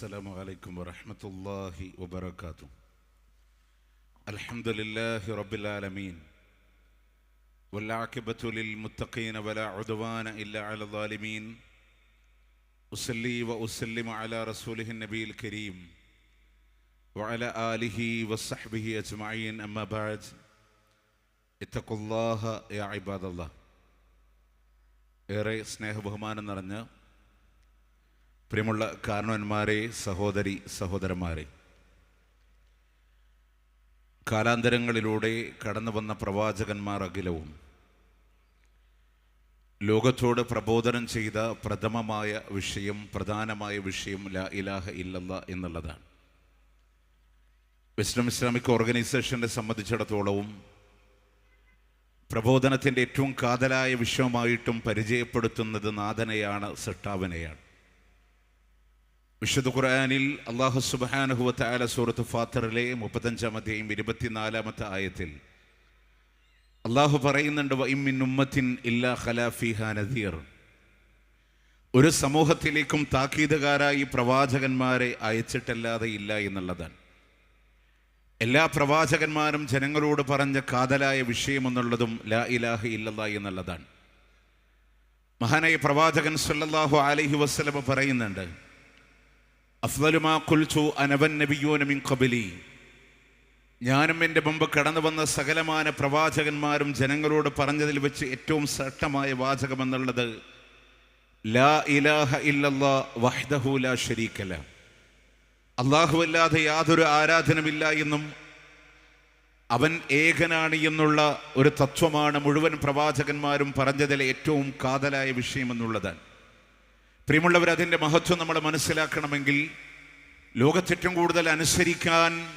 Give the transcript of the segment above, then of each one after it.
السلام عليكم ورحمة الله وبركاته الحمد لله رب العالمين والعاقبة للمتقين ولا عدوان إلا على الظالمين أصلي وأسلم على رسوله النبي الكريم وعلى آله وصحبه أجمعين أما بعد اتقوا الله يا عباد الله ഏറെ സ്നേഹബഹുമാനം നിറഞ്ഞ പ്രിയമുള്ള കാരണവന്മാരെ സഹോദരി സഹോദരന്മാരെ കാലാന്തരങ്ങളിലൂടെ കടന്നു വന്ന പ്രവാചകന്മാർ അഖിലവും ലോകത്തോട് പ്രബോധനം ചെയ്ത പ്രഥമമായ വിഷയം പ്രധാനമായ വിഷയം ലാ ഇലാഹ ഇല്ലല്ല എന്നുള്ളതാണ്. വെസ്റ്റേൺ ഇസ്ലാമിക് ഓർഗനൈസേഷനെ സംബന്ധിച്ചിടത്തോളവും പ്രബോധനത്തിന്റെ ഏറ്റവും കാതലായ വിഷയമായിട്ടും പരിചയപ്പെടുത്തുന്നത് നാഥനെയാണ് സട്ടാവനെയാണ്. വിശുദ്ധ ഖുർആാനിൽ അള്ളാഹു സുബാനുഹുവത്ത് ആല സൂറത്ത് ഫാത്തറിലെ മുപ്പത്തഞ്ചാമത്തെയും ഇരുപത്തിനാലാമത്തെ ആയത്തിൽ അള്ളാഹു പറയുന്നുണ്ട് വൈമിൻ ഉമ്മത്തിൻ ഇല്ലാ ഖലാഫിഹ നദീർ. ഒരു സമൂഹത്തിലേക്കും താക്കീതുകാരായി പ്രവാചകന്മാരെ അയച്ചിട്ടല്ലാതെ ഇല്ല എന്നുള്ളതാണ്. എല്ലാ പ്രവാചകന്മാരും ജനങ്ങളോട് പറഞ്ഞ കാതലായ വിഷയമെന്നുള്ളതും ലാ ഇലാഹ ഇല്ലല്ല എന്നുള്ളതാണ്. മഹാനായ പ്രവാചകൻ സല്ലല്ലാഹു അലഹി വസ്ലമ പറയുന്നുണ്ട് ഞാനും എന്റെ മുമ്പ് കടന്നു വന്ന സകലമാന പ്രവാചകന്മാരും ജനങ്ങളോട് പറഞ്ഞതിൽ വെച്ച് ഏറ്റവും ശ്രേഷ്ഠമായ വാചകമെന്നുള്ളത് ലാ ഇലാഹ ഇല്ലല്ലാ വഹ്ദഹു ലാ ശരീക്കല അല്ലാഹുവല്ലാതെ യാതൊരു ആരാധനമില്ല എന്നും അവൻ ഏകനാണ് എന്നുള്ള ഒരു തത്വമാണ് മുഴുവൻ പ്രവാചകന്മാരും പറഞ്ഞതിലെ ഏറ്റവും കാതലായ വിഷയമെന്നുള്ളതാണ്. പ്രിയമുള്ളവർ അതിന്റെ മഹത്വം നമ്മൾ മനസ്സിലാക്കണമെങ്കിൽ ലോകത്തേറ്റവും കൂടുതൽ അനുസരിക്കാൻ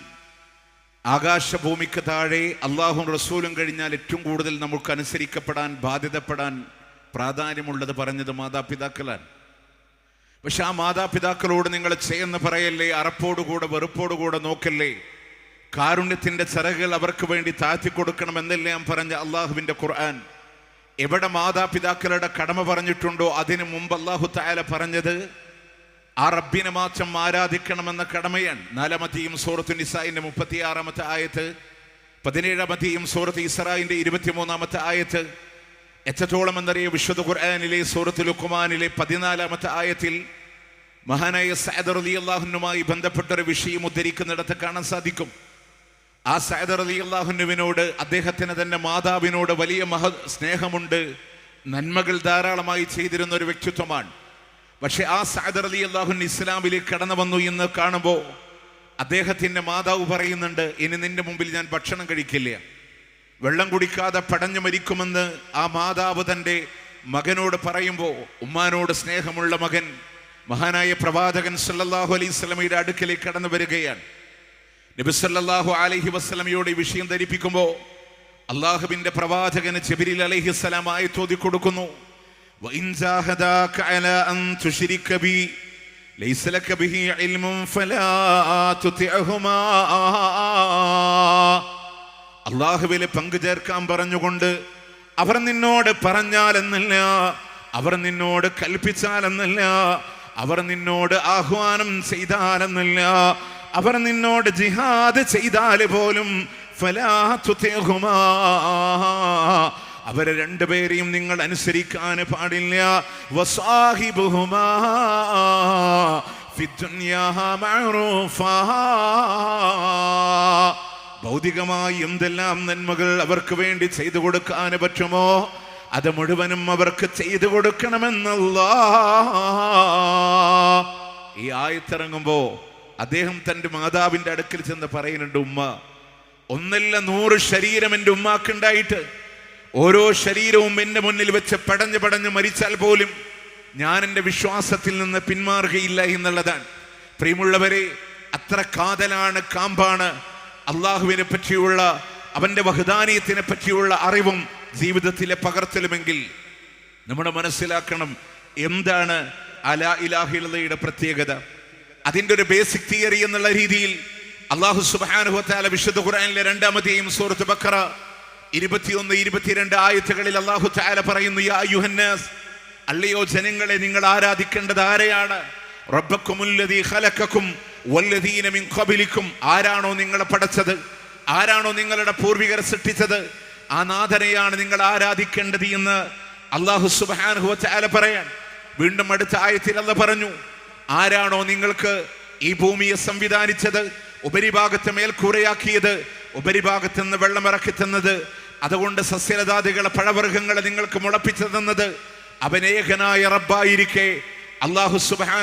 ആകാശഭൂമിക്ക് താഴെ അള്ളാഹും റസൂലും കഴിഞ്ഞാൽ ഏറ്റവും കൂടുതൽ നമുക്ക് അനുസരിക്കപ്പെടാൻ ബാധ്യതപ്പെടാൻ പ്രാധാന്യമുള്ളത് പറഞ്ഞത് മാതാപിതാക്കളാണ്. പക്ഷെ ആ മാതാപിതാക്കളോട് നിങ്ങൾ ചെയ്യുന്ന പറയല്ലേ അറപ്പോടുകൂടെ വെറുപ്പോടുകൂടെ നോക്കല്ലേ? കാരുണ്യത്തിന്റെ ചിറകുകൾ അവർക്ക് വേണ്ടി താഴ്ത്തി കൊടുക്കണം ഞാൻ പറഞ്ഞ അള്ളാഹുവിന്റെ ഖുർആൻ. എവിടെ മാതാപിതാക്കളുടെ കടമ പറഞ്ഞിട്ടുണ്ടോ അതിനു മുമ്പ് അള്ളാഹു തായാല പറഞ്ഞത് ആ റബ്ബിനെ മാത്രം ആരാധിക്കണമെന്ന കടമയാണ്. നാലാമത്തെയും സൂറത്ത് നിസായിന്റെ മുപ്പത്തിയാറാമത്തെ ആയത്ത് പതിനേഴാമത്തെയും സൂറത്ത് ഇസ്രായിന്റെ ഇരുപത്തിമൂന്നാമത്തെ ആയത്ത് എത്രത്തോളം എന്നറിയ വിശുദ്ധ ഖുർആാനിലെ സൂറത്ത് ലുക്കുമാനിലെ പതിനാലാമത്തെ ആയത്തിൽ മഹാനായ സൈദർ അലി അള്ളാഹുനുമായി ബന്ധപ്പെട്ടൊരു വിഷയം ഉദ്ധരിക്കുന്നിടത്ത് കാണാൻ സാധിക്കും. ആ സൈദർ അലി അള്ളാഹുനുവിനോട് അദ്ദേഹത്തിന് തന്നെ മാതാവിനോട് വലിയ മഹ സ്നേഹമുണ്ട്. നന്മകൾ ധാരാളമായി ചെയ്തിരുന്ന ഒരു വ്യക്തിത്വമാണ്. പക്ഷെ ആ സൈദർ അലി അള്ളാഹുൻ ഇസ്ലാമിലേക്ക് കടന്നു വന്നു എന്ന് കാണുമ്പോൾ അദ്ദേഹത്തിന്റെ മാതാവ് പറയുന്നുണ്ട് ഇനി നിന്റെ മുമ്പിൽ ഞാൻ ഭക്ഷണം കഴിക്കില്ല. വെള്ളം കുടിക്കാതെ പടഞ്ഞു മരിക്കുമെന്ന് ആ മാതാവ് തന്റെ മകനോട് പറയുമ്പോൾ ഉമ്മാനോട് സ്നേഹമുള്ള മകൻ മഹാനായ പ്രവാചകൻ സല്ലാഹു അലൈഹി സ്വലമയുടെ അടുക്കലേക്ക് കടന്നു വരികയാണ്. നബിസല്ലാഹു അലഹി വസ്ലമയോട് ഈ വിഷയം ധരിപ്പിക്കുമ്പോൾ അള്ളാഹുബിന്റെ പ്രവാചകന് ജബിരിൽ അലഹിസ്സലാമായി ചോദിക്കൊടുക്കുന്നു അള്ളാഹുവിൽ പങ്കു ചേർക്കാൻ പറഞ്ഞുകൊണ്ട് അവർ നിന്നോട് പറഞ്ഞാലെന്നല്ല അവർ നിന്നോട് കൽപ്പിച്ചാലെന്നല്ല അവർ നിന്നോട് ആഹ്വാനം ചെയ്താലെന്നല്ല അവർ നിന്നോട് ജിഹാദ് ചെയ്താൽ പോലും അവരെ രണ്ടുപേരെയും നിങ്ങൾ അനുസരിക്കാൻ പാടില്ല. ഭൗതികമായി എന്തെല്ലാം നന്മകൾ അവർക്ക് വേണ്ടി ചെയ്തു കൊടുക്കാൻ പറ്റുമോ? അത് മുഴുവനും അവർക്ക് ചെയ്തു കൊടുക്കണമെന്നല്ല. ഈ ആയത്തിറങ്ങുമ്പോ അദ്ദേഹം തന്റെ മാതാവിന്റെ അടുക്കൽ ചെന്ന് പറയുന്നുണ്ട് ഉമ്മ ഒന്നല്ല നൂറ് ശരീരം എന്റെ ഉമ്മാക്കുണ്ടായിട്ട് ഓരോ ശരീരവും എന്റെ മുന്നിൽ വെച്ച് പടഞ്ഞു പടഞ്ഞു മരിച്ചാൽ പോലും ഞാൻ എന്റെ വിശ്വാസത്തിൽ നിന്ന് പിന്മാറുകയില്ല എന്നുള്ളതാണ്. പ്രിയമുള്ളവരെ അത്ര കാതലാണ് കാമ്പാണ് അള്ളാഹുവിനെ പറ്റിയുള്ള അവന്റെ വഹദാനീയത്തിനെ പറ്റിയുള്ള അറിവും ജീവിതത്തിലെ പകർത്തലുമെങ്കിൽ നമ്മുടെ മനസ്സിലാക്കണം എന്താണ് അലാ ഇലാഹിലയുടെ പ്രത്യേകത. അതിന്റെ ഒരു ബേസിക് തിയറി എന്നുള്ള രീതിയിൽ അള്ളാഹു സുബാനുഹത്താല വിശുദ്ധ ഖുറാനിലെ രണ്ടാമത്തെയും സൂറത്ത് ബക്കറ ഇരുപത്തിയൊന്ന് ഇരുപത്തിരണ്ട് ആയത്തുകളിൽ അള്ളാഹു താല പറയുന്നു യാ യുഹന്നാസ് അല്ലയോ ജനങ്ങളെ നിങ്ങൾ ആരാധിക്കേണ്ടത് ആരെയാണ്? റബ്ബക്കും ഖലഖക്കും വല്ലദീന മിൻ ആരാണോ നിങ്ങളെ പടച്ചത്? ആരാണോ നിങ്ങളുടെ പൂർവികർ സൃഷ്ടിച്ചത്? ആ നാഥനെയാണ് നിങ്ങൾ ആരാധിക്കേണ്ടത് എന്ന് അള്ളാഹു സുബാനുഹുവ വതആല പറയാൻ. വീണ്ടും അടുത്ത ആയത്തിൽ അല്ല പറഞ്ഞു ആരാണോ നിങ്ങൾക്ക് ഈ ഭൂമിയെ സംവിധാനിച്ചത്? ഉപരിഭാഗത്ത് മേൽക്കൂരയാക്കിയത് ഉപരിഭാഗത്ത് നിന്ന് വെള്ളമിറക്കി തന്നത്? അതുകൊണ്ട് സസ്യലതാദികളെ പഴവർഗങ്ങളെ നിങ്ങൾക്ക് മുളപ്പിച്ചു തന്നത്? അവനേകനായ റബ്ബായിരിക്കെ. അള്ളാഹു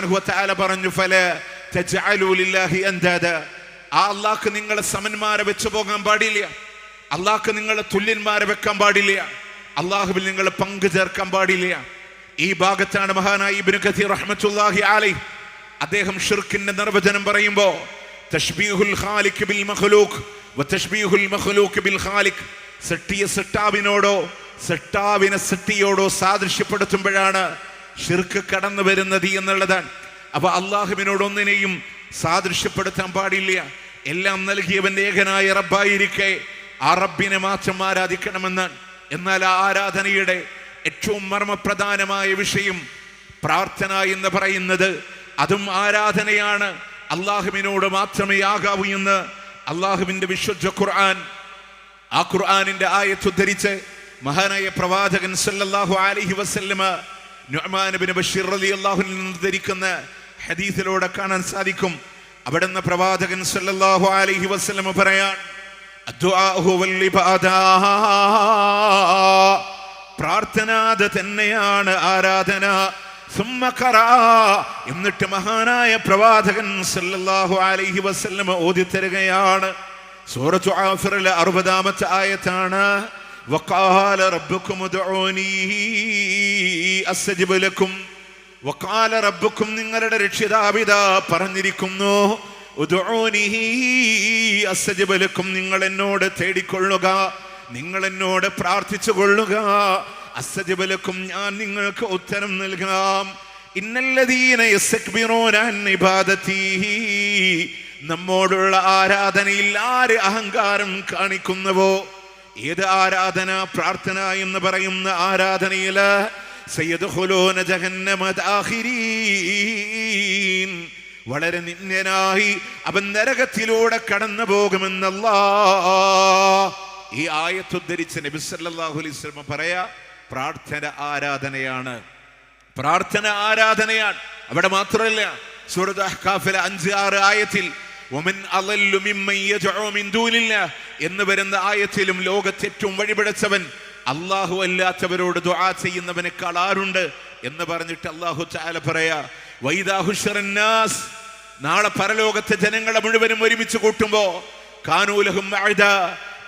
വതആല പറഞ്ഞു ഫല തജഅലു ലില്ലാഹി അൻദാദ ആ അള്ളാഹ്ക്ക് നിങ്ങളെ സമന്മാരെ വെച്ചു പോകാൻ പാടില്ല. അള്ളാഹ്ക്ക് നിങ്ങളെ തുല്യന്മാരെ വെക്കാൻ പാടില്ല. അള്ളാഹുവിൽ നിങ്ങളെ പങ്കു ചേർക്കാൻ പാടില്ല. ഈ ഭാഗത്താണ് മഹാനായി ഇബ്നു കഥീർ റഹ്മത്തുള്ളാഹി അലൈഹി. അദ്ദേഹം ഷിർക്കിന്റെ നിർവചനം പറയുമ്പോൾ തഷ്ബീഹുൽ ഖാലിക് ബിൽ മഖ്ലൂഖ് വതഷ്ബീഹുൽ മഖ്ലൂഖ് ബിൽ ഖാലിക് സൃഷ്ടിയ സട്ടാവിനോടോ സട്ടാവിനെ സട്ടിയോടോ സാദൃശ്യപ്പെടുത്തുമ്പോഴാണ് ഷിർക്ക് കടന്നു വരുന്നത് എന്നുള്ളതാണ്. അപ്പൊ അള്ളാഹുവിനോട് ഒന്നിനെയും സാദൃശ്യപ്പെടുത്താൻ പാടില്ല. എല്ലാം നൽകിയവൻ ഏകനായ റബ്ബായിരിക്കെ. ആ റബ്ബിനെ മാത്രം ആരാധിക്കണമെന്ന് എന്നാൽ ആ ആരാധനയുടെ ഏറ്റവും മർമ്മപ്രധാനമായ വിഷയം പ്രാർത്ഥന എന്ന് പറയുന്നത് അതും ആരാധനയാണ്. അള്ളാഹുവിനോട് മാത്രമേ ആകാവൂ എന്ന് അള്ളാഹുവിന്റെ വിശുദ്ധ ഖുർആൻ ആ ഖുർആാനിന്റെ ആയത്ത് ഉദ്ധരിച്ച് മഹാനായ പ്രവാചകൻ സല്ലല്ലാഹു അലഹി വസല്ലമ ധരിക്കുന്ന ഹദീസിലൂടെ കാണാൻ സാധിക്കും. അവിടുന്ന് പ്രവാചകൻ സല്ലല്ലാഹു അലൈഹി വസല്ലമ പറയാൻ പ്രാർത്ഥന തന്നെയാണ് ആരാധന. എന്നിട്ട് മഹാനായ പ്രവാചകൻ സല്ലല്ലാഹു അലൈഹി വസല്ലമ ഓതി തരുകയാണ്. സൂറത്തു ആഫിറിലെ അറുപതാമത്തെ ആയത്താണ്. ഉദ്ഉനി അസ്തജിബ് ലക്കും. വഖാല റബ്ബുക്കും നിങ്ങളുടെ രക്ഷിതാവിത പറഞ്ഞിരിക്കുന്നു. ഉദ്ഉനി അസ്തജിബ് നിങ്ങൾ എന്നോട് തേടിക്കൊള്ളുക. നിങ്ങൾ എന്നോട് പ്രാർത്ഥിച്ചു കൊള്ളുക. അസജബലക്കും ഞാൻ നിങ്ങൾക്ക് ഉത്തരം നൽകാം. നമ്മോടുള്ള ആരാധനയിൽ ആര് അഹങ്കാരം കാണിക്കുന്നുവോ? ഏത് ആരാധന പ്രാർത്ഥന എന്ന് പറയുന്ന ആരാധനയിൽ. വളരെ നിന്ദ്യനായി അവൻ നരകത്തിലൂടെ കടന്നു പോകുമെന്നല്ലാ ഈ ആയത്തുദ്ധരിച്ച നബി സല്ലല്ലാഹു അലൈഹി വസല്ലം പറയാ പ്രാർത്ഥന ആരാധനയാണ് പ്രാർത്ഥന ആരാധനയാണ് അവിടെ മാത്രമല്ല സൂറത്ത് അഹ്കാഫിലെ അഞ്ച് ആറ് ആയത്തിൽ എന്ന് വരുന്ന ആയത്തിലും ലോകത്തേറ്റവും ഏറ്റവും വഴിപിഴച്ചവൻ അള്ളാഹു അല്ലാത്തവരോട് ദുആ ചെയ്യുന്നവനേക്കാൾ ആരുണ്ട് എന്ന് പറഞ്ഞിട്ട് അള്ളാഹു ചാല പറയാ വൈദാഹുഷറന്നാസ് നാളെ പരലോകത്തെ ജനങ്ങളെ മുഴുവനും ഒരുമിച്ച് കൂട്ടുമ്പോ കാനൂലഹും.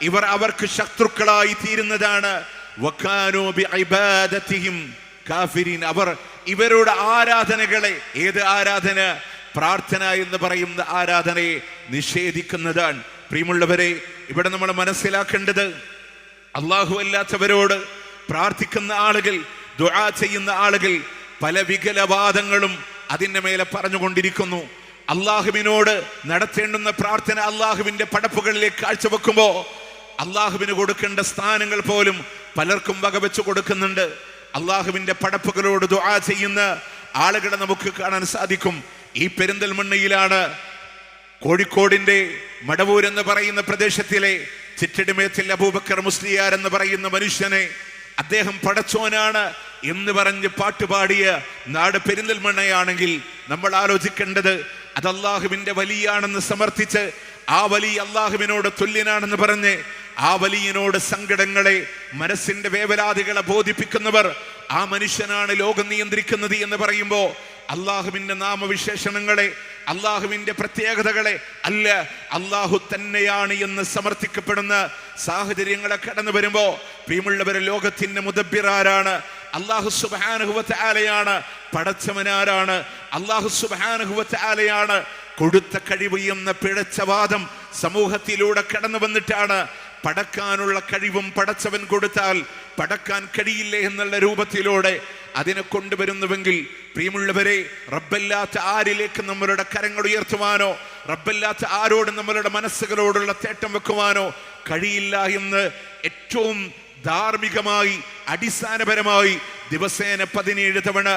ഇവർ അവർക്ക് ശത്രുക്കളായി തീരുന്നതാണ്. അവർ ഇവരുടെ ആരാധനകളെ ഏത് ആരാധന? പ്രാർത്ഥന എന്ന് പറയുന്ന ആരാധനയെ നിഷേധിക്കുന്നതാണ്. പ്രിയമുള്ളവരെ ഇവിടെ നമ്മൾ മനസ്സിലാക്കേണ്ടത് അള്ളാഹു അല്ലാത്തവരോട് പ്രാർത്ഥിക്കുന്ന ആളുകൾ ദുആ ചെയ്യുന്ന ആളുകൾ പല വികലവാദങ്ങളും അതിന്റെ മേലെ പറഞ്ഞുകൊണ്ടിരിക്കുന്നു. അള്ളാഹുവിനോട് നടത്തേണ്ടുന്ന പ്രാർത്ഥന അള്ളാഹുവിന്റെ പടപ്പുകളിലേക്ക് കാഴ്ചവെക്കുമ്പോ അള്ളാഹുവിന് കൊടുക്കേണ്ട സ്ഥാനങ്ങൾ പോലും പലർക്കും വകവെച്ച് കൊടുക്കുന്നുണ്ട്. അള്ളാഹുവിന്റെ പടപ്പുകളോട് ദുആ ചെയ്യുന്ന ആളുകളെ നമുക്ക് കാണാൻ സാധിക്കും. ഈ പെരിന്തൽമണ്ണയിലാണ് കോഴിക്കോടിന്റെ മടവൂർ എന്ന് പറയുന്ന പ്രദേശത്തിലെ ചിറ്റടിമേത്തിൽ അബൂബക്കർ മുസ്ലിയാർ എന്ന് പറയുന്ന മനുഷ്യനെ അദ്ദേഹം പടച്ചോനാണ് എന്ന് പറഞ്ഞ് പാട്ടുപാടിയ നാട് പെരിന്തൽമണ്ണയാണെങ്കിൽ നമ്മൾ ആലോചിക്കേണ്ടത് അത് അള്ളാഹുവിന്റെ വലിയാണെന്ന് സമർത്ഥിച്ച് ആ വലി അള്ളാഹുവിനോട് തുല്യനാണെന്ന് പറഞ്ഞ് ആ വലിയനോട് സങ്കടങ്ങളെ മനസ്സിന്റെ വേവലാതികളെ ബോധിപ്പിക്കുന്നവർ ആ മനുഷ്യനാണ് ലോകം നിയന്ത്രിക്കുന്നത് എന്ന് പറയുമ്പോൾ അള്ളാഹുവിന്റെ നാമവിശേഷണങ്ങളെ അള്ളാഹുവിന്റെ പ്രത്യേകതകളെ അല്ല അള്ളാഹു തന്നെയാണ് എന്ന് സമർത്ഥിക്കപ്പെടുന്ന സാഹചര്യങ്ങളെ കടന്നു വരുമ്പോ പ്രിയമുള്ളവരെ ലോകത്തിന്റെ മുതബിറാരാണ് അള്ളാഹു സുബാനുഹുവത്ത് ആലയാണ് പടച്ചവനാരാണ് അള്ളാഹു സുബാനുഹുവത്ത് ആലയാണ് കൊടുത്ത കഴിവ് എന്ന പിഴച്ച വാദം സമൂഹത്തിലൂടെ കടന്നു വന്നിട്ടാണ്. പടക്കാനുള്ള കഴിവും പടച്ചവൻ കൊടുത്താൽ പടക്കാൻ കഴിയില്ലേ എന്നുള്ള രൂപത്തിലൂടെ അതിനെ കൊണ്ടുവരുന്നുവെങ്കിൽ പ്രിയമുള്ളവരെ റബ്ബല്ലാത്ത ആരിലേക്ക് നമ്മളുടെ കരങ്ങൾ ഉയർത്തുവാനോ റബ്ബല്ലാത്ത ആരോട് നമ്മളുടെ മനസ്സുകളോടുള്ള തേട്ടം വെക്കുവാനോ കഴിയില്ല എന്ന് ഏറ്റവും ധാർമ്മികമായി അടിസ്ഥാനപരമായി ദിവസേന പതിനേഴ് തവണ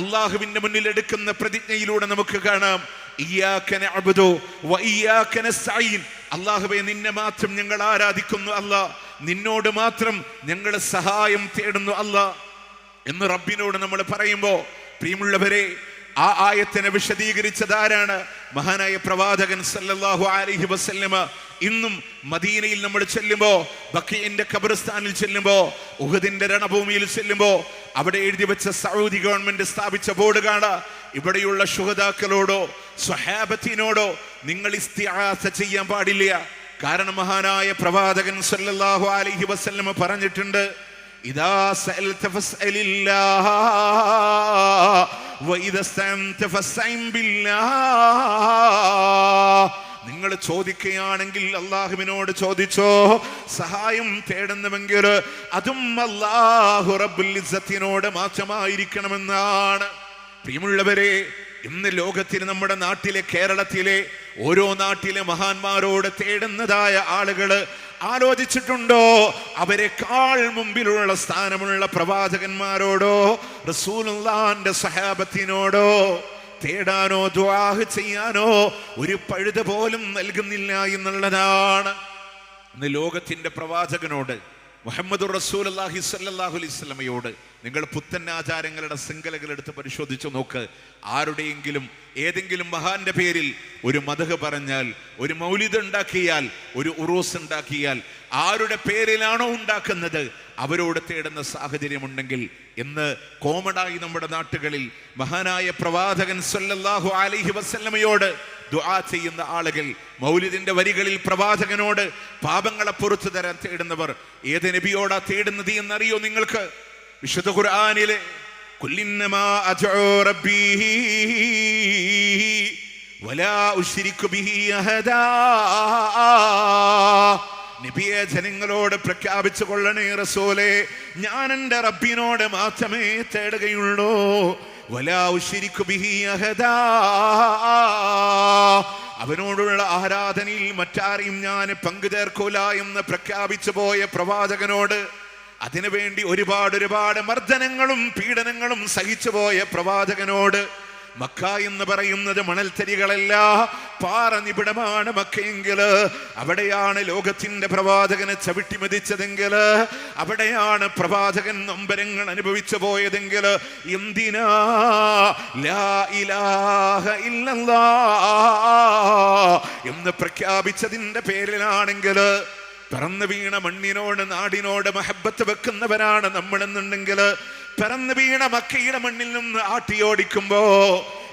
അള്ളാഹുവിന്റെ മുന്നിൽ എടുക്കുന്ന പ്രതിജ്ഞയിലൂടെ നമുക്ക് കാണാം. അള്ളാഹുവെ നിന്നെ മാത്രം ഞങ്ങൾ ആരാധിക്കുന്നു അല്ല. നിന്നോട് മാത്രം ഞങ്ങൾ സഹായം തേടുന്നു അല്ല. എന്ന് റബ്ബിനോട് നമ്മൾ പറയുമ്പോൾ പ്രിയമുള്ളവരെ ആ ആയത്തിനെ വിശദീകരിച്ചത് ആരാണ്? മഹാനായ പ്രവാചകൻ സല്ലല്ലാഹു അലൈഹി വസല്ലമ. ഇന്നും മദീനയിൽ നമ്മൾ ചെല്ലുമ്പോ ബക്കീന്റെ ഖബർസ്ഥാനിൽ ചെല്ലുമ്പോ ഉഹദിന്റെ രണഭൂമിയിൽ ചെല്ലുമ്പോ അവിടെ എഴുതി വെച്ച സൗദി ഗവൺമെന്റ് സ്ഥാപിച്ച ബോർഡ് കാണാ. ഇവിടെയുള്ള ശുഹതാക്കളോടോ സ്വഹാബത്തിനോടോ നിങ്ങൾ ഇസ്തിഹാസ ചെയ്യാൻ പാടില്ല. കാരണം മഹാനായ പ്രവാചകൻ സല്ലല്ലാഹു അലൈഹി വസല്ലമ പറഞ്ഞിട്ടുണ്ട് ഇദാ സഅൽത ഫസ്അലില്ലാഹ വഇദാ സ്തഅൻത ഫസ്തഇൻ ബില്ലാഹ്. നിങ്ങൾ ചോദിക്കുകയാണെങ്കിൽ അള്ളാഹുവിനോട് ചോദിച്ചോ സഹായം തേടുന്നുവെങ്കിൽ അതും അള്ളാഹു റബ്ബുൽ ഇസ്സത്തിനോട് മാത്രമായിരിക്കണമെന്നാണ്. പ്രിയമുള്ളവരെ ഇന്ന് ലോകത്തിന് നമ്മുടെ നാട്ടിലെ കേരളത്തിലെ ഓരോ നാട്ടിലെ മഹാന്മാരോട് തേടുന്നതായ ആളുകൾ ആലോചിച്ചിട്ടുണ്ടോ? അവരെക്കാൾ മുമ്പിലുള്ള സ്ഥാനമുള്ള പ്രവാചകന്മാരോടോ റസൂലുള്ളാന്റെ സഹാബത്തിനോടോ തേടാനോ ദ്വാഹ് ചെയ്യാനോ ഒരു പഴുത പോലും നൽകുന്നില്ല എന്നുള്ളതാണ് ഇന്ന് ലോകത്തിന്റെ പ്രവാചകനോട് മുഹമ്മദ് റസൂൽ അള്ളാഹി സല്ലാഹു അലൈസ്മയോട് നിങ്ങൾ പുത്തൻ ആചാരങ്ങളുടെ ശൃംഖലകൾ എടുത്ത് പരിശോധിച്ചു നോക്ക്. ആരുടെയെങ്കിലും ഏതെങ്കിലും മഹാന്റെ പേരിൽ ഒരു മതഹ് പറഞ്ഞാൽ ഒരു മൗലിത ഉണ്ടാക്കിയാൽ ഒരു ഉറൂസ് ഉണ്ടാക്കിയാൽ ആരുടെ പേരിലാണോ ഉണ്ടാക്കുന്നത്? അവരോട് തേടുന്ന സാഹചര്യമുണ്ടെങ്കിൽ ഇന്ന് കോമഡായി നമ്മുടെ നാട്ടുകളിൽ മഹാനായ പ്രവാചകൻ സല്ലല്ലാഹു അലൈഹി വസല്ലമയോട് ദുആ ചെയ്യുന്ന ആളുകൾ മൗലിദിന്റെ വരികളിൽ പ്രവാചകനോട് പാപങ്ങളെ പൊറത്തു തരാൻ തേടുന്നവർ ഏത് നബിയോടാ തേടുന്നത് എന്നറിയോ നിങ്ങൾക്ക്? വിശുദ്ധ ഖുർആനിലെ ജനങ്ങളോട് പ്രഖ്യാപിച്ചു കൊള്ളണേ റസോലെ ഞാൻ എന്റെ റബ്ബിനോട് മാത്രമേ തേടുകയുള്ളൂ. അവനോടുള്ള ആരാധനയിൽ മറ്റാരെയും ഞാൻ പങ്കു ചേർക്കൂല എന്ന് പ്രഖ്യാപിച്ചു പോയ പ്രവാചകനോട് അതിനുവേണ്ടി ഒരുപാട് ഒരുപാട് മർദ്ദനങ്ങളും പീഡനങ്ങളും സഹിച്ചു പോയ പ്രവാചകനോട് മക്ക എന്ന് പറയുന്നത് മണൽത്തരികളല്ല പാറ നിബിഡമാണ് മക്കയെങ്കിൽ അവിടെയാണ് ലോകത്തിന്റെ പ്രവാചകനെ ചവിട്ടി മതിച്ചതെങ്കിൽ അവിടെയാണ് പ്രവാചകൻ നൊമ്പരങ്ങൾ അനുഭവിച്ചു പോയതെങ്കിൽ എന്തിനാ? എന്ന് പ്രഖ്യാപിച്ചതിന്റെ പേരിലാണെങ്കിൽ പിറന്നു വീണ മണ്ണിനോട് നാടിനോട് മഹബത്ത് വെക്കുന്നവരാണ് നമ്മളെന്നുണ്ടെങ്കിൽ പിറന്നു വീണ മക്കയുടെ മണ്ണിൽ നിന്ന് ആട്ടിയോടിക്കുമ്പോ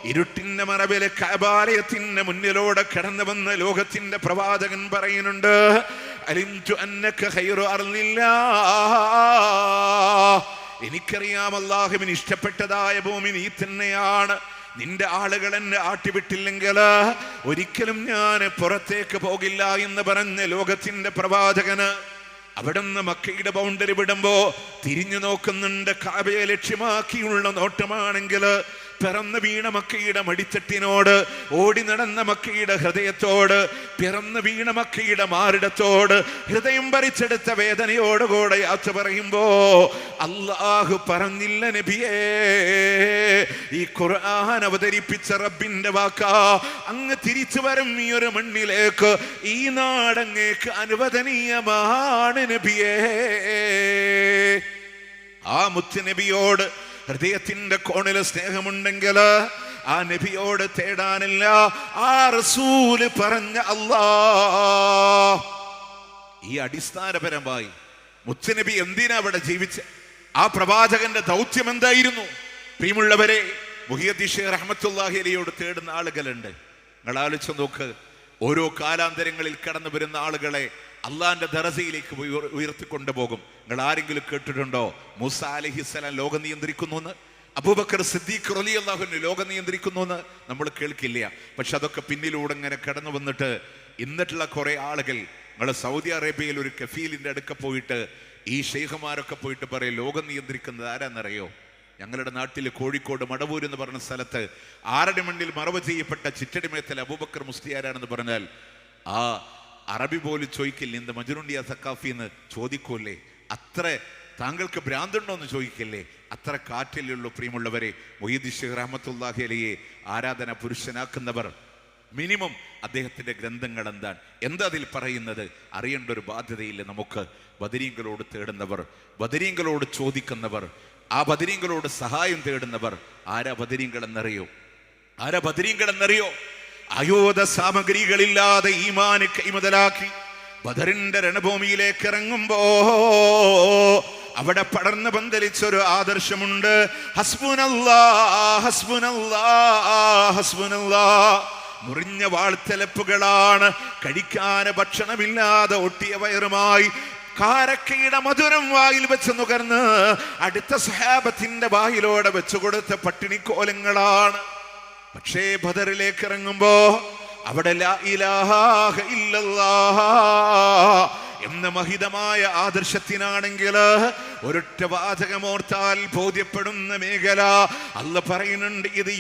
ഇരുട്ടിന്റെ മറവിലെ കബാലയത്തിന്റെ മുന്നിലൂടെ കടന്നു വന്ന ലോകത്തിന്റെ പ്രവാചകൻ പറയുന്നുണ്ട് എനിക്കറിയാം അള്ളാഹുവിന് ഇഷ്ടപ്പെട്ടതായ ഭൂമി നീ തന്നെയാണ്. നിന്റെ ആളുകൾ എന്നെ ആട്ടിവിട്ടില്ലെങ്കിൽ ഒരിക്കലും ഞാൻ പുറത്തേക്ക് പോകില്ല എന്ന് പറഞ്ഞ ലോകത്തിന്റെ പ്രവാചകന് അവിടുന്ന് മക്കയുടെ ബൗണ്ടറി വിടുമ്പോ തിരിഞ്ഞു നോക്കുന്നുണ്ട്. കാബയെ ലക്ഷ്യമാക്കിയുള്ള നോട്ടമാണെങ്കിൽ പിറന്നു വീണ മക്കയുടെ മടിത്തട്ടിനോട് ഓടി നടന്ന മക്കയുടെ ഹൃദയത്തോട് പിറന്നു വീണ മക്കയുടെ മാറിടത്തോട് ഹൃദയം ഭരിച്ചെടുത്ത വേദനയോടുകൂടെ യാത്ര പറയുമ്പോ അള്ളാഹു പറഞ്ഞില്ല നബിയേ ഈ ഖുർആൻ അവതരിപ്പിച്ച റബ്ബിന്റെ വാക്കാ. അങ്ങ് തിരിച്ചു വരും ഈ ഒരു മണ്ണിലേക്ക്. ഈ നാടങ്ങേക്ക് അനുവദനീയമാണ് നബിയേ. ആ മുത്ത് നബിയോട് ഹൃദയത്തിന്റെ കോണിൽ സ്നേഹമുണ്ടെങ്കിൽ ആ നബിയോട് തേടാനില്ല. ആ റസൂൽ പറഞ്ഞ അല്ലാ. ഈ അടിസ്ഥാനപരമായി മുത്തുനബി എന്തിനാ അവിടെ ജീവിച്ച? ആ പ്രവാചകന്റെ ദൗത്യം എന്തായിരുന്നു? പ്രിയമുള്ളവരെ മുഹിയദ്ദീഷ് റഹ്മത്തുല്ലാഹി അലിയോട് തേടുന്ന ആളുകളുണ്ട്. നിങ്ങൾ ആലോചിച്ച് നോക്ക് ഓരോ കാലാന്തരങ്ങളിൽ കടന്നു വരുന്ന ആളുകളെ അള്ളാന്റെ ദറസയിലേക്ക് ഉയർ- ഉയർത്തിക്കൊണ്ടുപോകും. നിങ്ങൾ ആരെങ്കിലും കേട്ടിട്ടുണ്ടോ? മുസ അലഹിസ്സലാം ലോകം നിയന്ത്രിക്കുന്നു എന്ന് അബൂബക്കർ സിദ്ദീഖ് റലി അള്ളാഹുവിന് ലോകം നിയന്ത്രിക്കുന്നു എന്ന് നമ്മൾ കേൾക്കില്ല. പക്ഷെ അതൊക്കെ പിന്നിലൂടെ ഇങ്ങനെ കടന്നു വന്നിട്ട് ഇന്നിട്ടുള്ള കുറെ ആളുകൾ നിങ്ങൾ സൗദി അറേബ്യയിൽ ഒരു കഫീലിന്റെ അടുക്ക പോയിട്ട് ഈ ഷെയ്ഖുമാരൊക്കെ പോയിട്ട് പറയും ലോകം നിയന്ത്രിക്കുന്നത് ആരാന്നറിയോ? ഞങ്ങളുടെ നാട്ടിൽ കോഴിക്കോട് മടവൂർ എന്ന് പറഞ്ഞ സ്ഥലത്ത് ആറടി മണ്ണിൽ മറവ് ചെയ്യപ്പെട്ട ചിറ്റടിമേത്തൽ അബൂബക്കർ മുസ്തിയാരാണെന്ന് പറഞ്ഞാൽ ആ അറബി പോലും ചോദിക്കില്ല എന്ത് മജുറുണ്ടിയ സക്കാഫി എന്ന് ചോദിക്കൂല്ലേ? അത്ര താങ്കൾക്ക് ഭ്രാന്തുണ്ടോ എന്ന് ചോദിക്കല്ലേ? അത്ര കാറ്റിലുള്ളൂ പ്രിയമുള്ളവരെ. മൊയ്ദി ഷെഹ് റഹമത്തുല്ലാഹി അലിയെ ആരാധന പുരുഷനാക്കുന്നവർ. മിനിമം അദ്ദേഹത്തിന്റെ ഗ്രന്ഥങ്ങൾ എന്താണ്? എന്താ അതിൽ പറയുന്നത്? അറിയേണ്ട ഒരു ബാധ്യതയില്ല നമുക്ക്. ബദരീങ്കളോട് തേടുന്നവർ ബദരീങ്കളോട് ചോദിക്കുന്നവർ ആ ബദരീങ്കളോട് സഹായം തേടുന്നവർ ആരാ ബദരീങ്കൾ എന്നറിയോ ആരാ ബദരീങ്കൾ എന്നറിയോ അയോധ സാമഗ്രികളില്ലാതെ ഈമാന് കൈമുതലാക്കി ബദറിന്റെ രണഭൂമിയിലേക്ക് ഇറങ്ങുമ്പോ അവിടെ പടർന്ന് പന്തലിച്ചൊരു ആദർശമുണ്ട്. മുറിഞ്ഞ വാൾത്തലപ്പുകളാണ്. കഴിക്കാന് ഭക്ഷണമില്ലാതെ ഒട്ടിയ വയറുമായി കാരക്കയുടെ മധുരം വായിൽ വെച്ച് നുകർന്ന് അടുത്ത സഹാബത്തിന്റെ വായിലോടെ വെച്ചു കൊടുത്ത പട്ടിണിക്കോലങ്ങളാണ്. പക്ഷേ ബദറിലേക്ക് ഇറങ്ങുമ്പോ അവിടെ ഇലാഹ ഇല്ലല്ലാഹ് എന്ന മഹിതമായ ആദർശത്തിനാണെങ്കിൽ ഒരൊറ്റ വാചകമോർത്താൽ ബോധ്യപ്പെടുന്ന മേഖല. അല്ല പറയുന്നുണ്ട് ഇത്.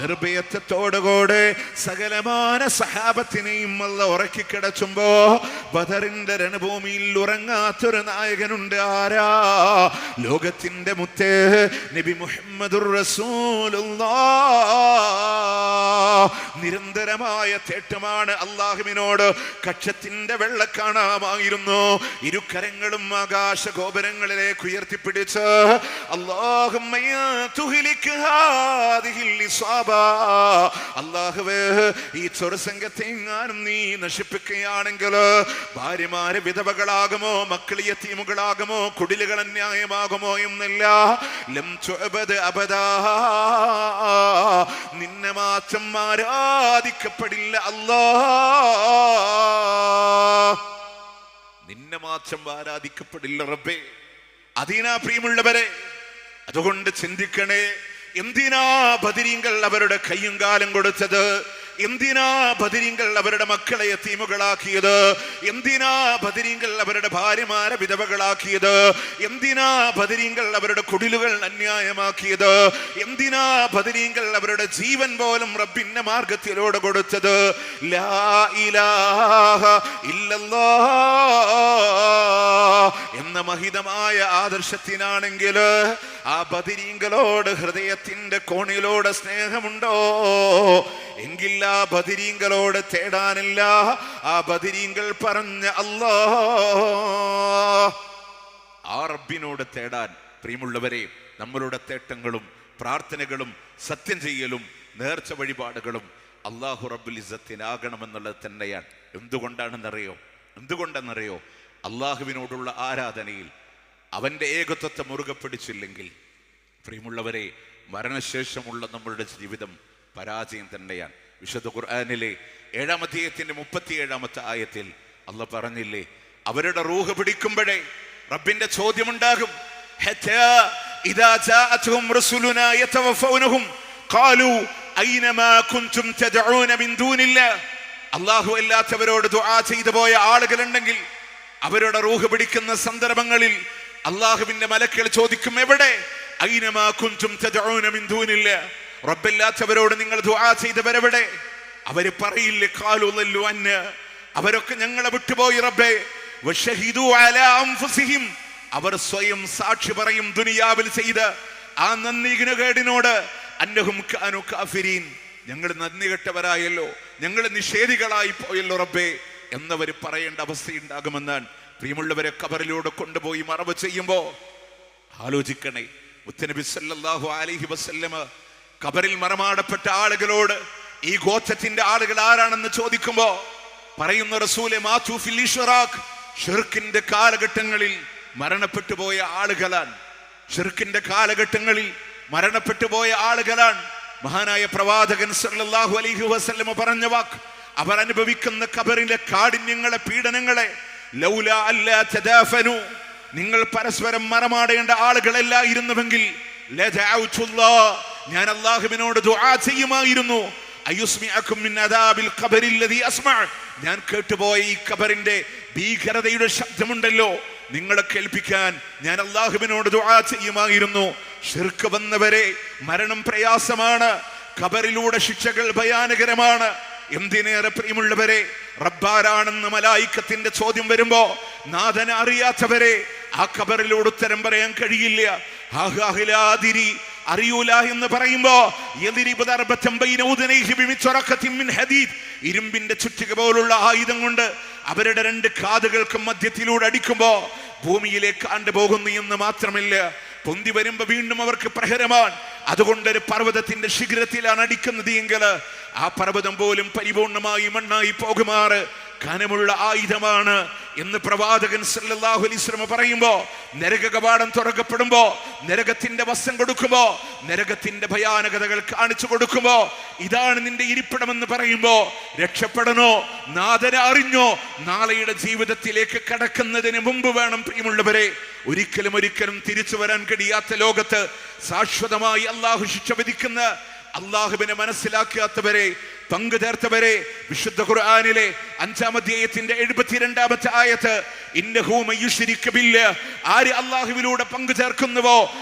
നിർഭയത്വത്തോടുകൂടെ സകലമാന സഹാബത്തിനെയും അല്ല ഉറക്കി കിടച്ചുമ്പോ ബദറിന്റെ രണഭൂമിയിൽ ഉറങ്ങാത്തൊരു നായകനുണ്ട് ആരാ? ലോകത്തിന്റെ മുത്തേ നബി മുഹമ്മദുർ റസൂലുള്ള. നിരന്തരമായ തേട്ടമാണ് അള്ളാഹുവിനോട്. കക്ഷത്തിന്റെ വെള്ള കാണാമായിരുന്നു ഇരുകരങ്ങളും ആകാശ ഗോപുരങ്ങളിലേക്ക് ഉയർത്തിപ്പിടിച്ച് അള്ളാഹുവേ ഈ ചെറുസംഘത്തെ എങ്ങാനും നീ നശിപ്പിക്കുകയാണെങ്കിൽ ഭാര്യമാര് വിധവകളാകുമോ മക്കളിയ തീമുകളാകുമോ കുടിലുകൾ അന്യായമാകുമോ എന്നില്ല. ലം അബദാ. നിന്നെ മാത്രം ആരാധിക്കപ്പെടില്ല. അല്ലാ നിന്നെ മാത്രം ആരാധിക്കപ്പെടില്ല റബ്ബേ. അതിനാ പ്രിയമുള്ളവരെ അതുകൊണ്ട് ചിന്തിക്കണേ എന്തിനാ ബദിരീങ്കൾ അവരുടെ കയ്യും കാലം കൊടുത്തത്? എന്തിനാ ബദിരിങ്കൾ അവരുടെ മക്കളെ എത്തീമുകളാക്കിയത്? എന്തിനാ ബദിരിങ്കൾ അവരുടെ ഭാര്യമാരെ വിധവകളാക്കിയത്? എന്തിനാ ബദിരിങ്കൾ അവരുടെ കുടിലുകൾ അന്യായമാക്കിയത്? എന്തിനാ ബദിരിങ്കൾ അവരുടെ ജീവൻ പോലും റബ്ബിന്റെ മാർഗത്തിലൂടെ കൊടുത്തത്? എന്ന മഹിതമായ ആദർശത്തിനാണെങ്കിൽ ആ ബദിരീങ്കളോട് ഹൃദയത്തിന്റെ കോണിലോട് സ്നേഹമുണ്ടോ? എങ്കിൽ ആ ബദിരീങ്ങളോട് തേടാനില്ല. ആ ബദിരീങ്കൾ പറഞ്ഞ അല്ലാ ആ റബ്ബിനോട് തേടാൻ പ്രിയമുള്ളവരെ നമ്മളുടെ തേട്ടങ്ങളും പ്രാർത്ഥനകളും സത്യം ചെയ്യലും നേർച്ച വഴിപാടുകളും അള്ളാഹു റബ്ബുൽ ഇസത്തിനാകണമെന്നുള്ളത് തന്നെയാണ്. എന്തുകൊണ്ടാണെന്നറിയോ? എന്തുകൊണ്ടെന്നറിയോ? അള്ളാഹുവിനോടുള്ള ആരാധനയിൽ അവന്റെ ഏകത്വത്തെ മുറുകെ പിടിച്ചില്ലെങ്കിൽ പ്രിയമുള്ളവരെ മരണശേഷമുള്ള നമ്മളുടെ ജീവിതം പരാജയം തന്നെയാണ്. വിശുദ്ധ ഖുർആാനിലെ ഏഴാം അധ്യായത്തിന്റെ മുപ്പത്തി ഏഴാമത്തെ ആയത്തിൽ അല്ല പറഞ്ഞില്ലേ അവരുടെ റൂഹ് പിടിക്കുമ്പോഴേ റബ്ബിന്റെ ചോദ്യമുണ്ടാകും. അള്ളാഹു അല്ലാത്തവരോട് ദുആ ചെയ്തു പോയ ആളുകളുണ്ടെങ്കിൽ അവരുടെ റൂഹ് പിടിക്കുന്ന സന്ദർഭങ്ങളിൽ അള്ളാഹുവിന്റെ മലക്കൾ ചോദിക്കും എവിടെ? ഐനമാ കുഞ്ചും റബ്ബല്ലാത്തവരോട് നിങ്ങൾ ദുആ ചെയ്തവരെവിടെ? അവർ പറയില്ലേ ഖാലു അന്ന് അവരൊക്കെ ഞങ്ങളെ വിട്ടുപോയി റബ്ബേ. അവർ സ്വയം സാക്ഷി പറയും ദുനിയാവിൽ ചെയ്ത് ആ നന്ദികേടിനോട് അന്നഹും കാനു കാഫിരീൻ. ഞങ്ങൾ നന്ദി കെട്ടവരായല്ലോ. ഞങ്ങൾ നിഷേധികളായി പോയല്ലോ റബ്ബേ. എന്നവർ പറയേണ്ട അവസ്ഥയുണ്ടാകുമെന്നാണ്. പ്രിയമുള്ളവരെ കബറിലൂടെ കൊണ്ടുപോയി മറവ് ചെയ്യുമ്പോ ആലോചിക്കണേ. മുത്തനബി സല്ലാഹു അലഹി വസല്ലമ കബറിൽ മറമാടപ്പെട്ട ആളുകളോട് ഈ ഗോത്രത്തിന്റെ ആളുകൾ ആരാണെന്ന് ചോദിക്കുമ്പോ പറയുന്ന റസൂലെ മാതു ഫിൽ ഇഷ്റാഖ് ഷിർക്കിന്റെ കാലഘട്ടങ്ങളിൽ മരണപ്പെട്ടു പോയ ആളുകളാണ്. ഷിർക്കിന്റെ കാലഘട്ടങ്ങളിൽ മരണപ്പെട്ടു പോയ ആളുകളാണ്. മഹാനായ പ്രവാചകൻ സല്ലല്ലാഹു അലൈഹി വസല്ലമ പറഞ്ഞ വാക്ക് അവർ അനുഭവിക്കുന്ന കബറിലെ കാഠിന്യങ്ങളെ പീഡനങ്ങളെ ലൗല തദാഫനു നിങ്ങൾ പരസ്പരം മറമാടേണ്ട ആളുകളല്ലായിരുന്നുവെങ്കിൽ ഞാൻ അള്ളാഹുവിനോട് ദുആ ചെയ്യുമായിരുന്നു. ഞാൻ കേട്ടുപോയ ഈ ഖബറിന്റെ ഭീകരതയുടെ ശബ്ദമുണ്ടല്ലോ. നിങ്ങളെ കേൾപ്പിക്കാൻ ഞാൻ അള്ളാഹുവിനോട് ദുആ ചെയ്യുമായിരുന്നു. ഷിർക്ക് വന്നവരെ മരണം പ്രയാസമാണ്. ഖബറിലൂടെ ശിക്ഷകൾ ഭയാനകരമാണ്. എന്തിനേറെ പ്രിയമുള്ളവരെ റബ്ബാരാണെന്ന് മലായിക്കത്തിന്റെ ചോദ്യം വരുമ്പോ നാഥന അറിയാത്തവരെ ആ കബറിലൂടെ ഉത്തരം പറയാൻ കഴിയില്ല. അറിയൂല എന്ന് പറയുമ്പോ. ഇരുമ്പിന്റെ ചുറ്റിക പോലുള്ള ആയുധം കൊണ്ട് അവരുടെ രണ്ട് കാതുകൾക്കും മധ്യത്തിലൂടെ അടിക്കുമ്പോ ഭൂമിയിലേക്ക് കണ്ടുപോകുന്നു എന്ന് മാത്രമല്ല പൊന്തി വരുമ്പോ വീണ്ടും അവർക്ക് പ്രഹരമാണ് അതുകൊണ്ട് ഒരു പർവതത്തിന്റെ ശിഖരത്തിലാണ് അടിക്കുന്നത് എങ്കിൽ ആ പർവതം പോലും പരിപൂർണമായി മണ്ണായി പോകുമാറ് കനമുള്ള ആയുധമാണ് എന്ന് പ്രവാചകൻ സല്ലല്ലാഹു അലൈഹി വസല്ലം പറയുമ്പോ നരക കവാടം തുറക്കപ്പെടുമ്പോ നരകത്തിന്റെ വസ്ത്രം കൊടുക്കുമ്പോ നരകത്തിന്റെ ഭയാനകതകൾ കാണിച്ചു കൊടുക്കുമ്പോ ഇതാണ് നിന്റെ ഇരിപ്പിടമെന്ന് പറയുമ്പോ രക്ഷപ്പെടണോ? നാഥനെ അറിഞ്ഞോ? നാളെയുടെ ജീവിതത്തിലേക്ക് കടക്കുന്നതിന് മുമ്പ് വേണം പ്രിയമുള്ളവരെ ഒരിക്കലും ഒരിക്കലും തിരിച്ചു വരാൻ കഴിയാത്ത ലോകത്ത് ശാശ്വതമായി അള്ളാഹു ശിക്ഷ വിധിക്കുന്ന അള്ളാഹുവിനെ മനസ്സിലാക്കാത്തവരെ പങ്കു ചേർത്തവരെ വിശുദ്ധ ഖുർആാനിലെ അഞ്ചാം അധ്യായത്തിന്റെ എഴുപത്തിരണ്ടാമത്തെ ആയത്ത് ഇന്നഹു ഹൂമയുഷിരിക്കില്ല ബില്ല ആര് അള്ളാഹുവിലൂടെ പങ്കു ചേർക്കുന്നുവോ?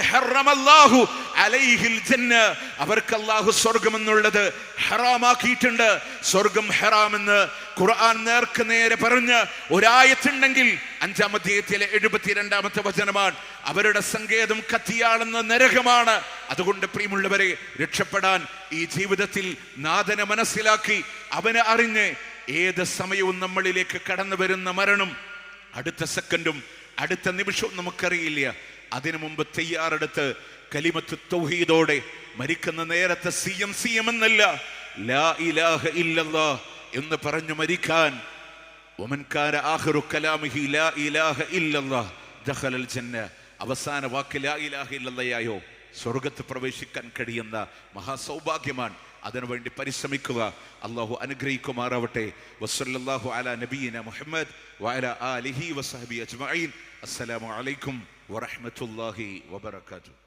ഹറമല്ലാഹു അലൈഹിൽ ജന്ന. അവർക്ക് അള്ളാഹു സ്വർഗം എന്നുള്ളത് ഹറാമാക്കിയിട്ടുണ്ട്. സ്വർഗം ഹറാമെന്ന് ഖുർആൻ നേർക്ക് നേരെ പറഞ്ഞ് ഒരായത്തുണ്ടെങ്കിൽ അഞ്ചാം അധ്യായത്തിലെ എഴുപത്തിരണ്ടാമത്തെ വചനമാണ്. അവരുടെ സങ്കേതം കത്തിയാണെന്ന നരകമാണ്. അതുകൊണ്ട് പ്രിയമുള്ളവരെ രക്ഷപ്പെടാൻ ഈ ജീവിതത്തിൽ നാഥനെ മനസ്സിലാക്കി അവനെ അറിഞ്ഞ് ഏത് സമയവും നമ്മളിലേക്ക് കടന്നു വരുന്ന മരണം അടുത്ത സെക്കൻഡും അടുത്ത നിമിഷവും നമുക്കറിയില്ല. അതിനു മുമ്പ് തയ്യാറെടുത്ത് കലിമത്ത് തൗഹീദോടെ മരിക്കുന്ന നേരത്തെ സി എം സി എം എന്നല്ല ലാ ഇലാഹ ഇല്ലല്ലാ എന്ന് പറഞ്ഞു മരിക്കാൻ. ഒമൻകാര ആഖിറു കലാമിഹി ലാ ഇലാഹ ഇല്ലല്ലാ ദഖലൽ ജന്ന. അവസാന വാക്ക് ലാ ഇലാഹ ഇല്ലല്ലയായോ? സ്വർഗത്ത് പ്രവേശിക്കാൻ കഴിയുന്ന മഹാസൗഭാഗ്യമാണ്. അതിനുവേണ്ടി പരിശ്രമിക്കുക. അള്ളാഹു അനുഗ്രഹിക്കുമാറാവട്ടെ. വസല്ലല്ലാഹു അല നബീന മുഹമ്മദ് വഅലാ ആലിഹി വസഹബി അജ്മഈൻ. അസ്സലാമു അലൈക്കും വറഹ്മത്തുള്ളാഹി വബറകാതുഹു.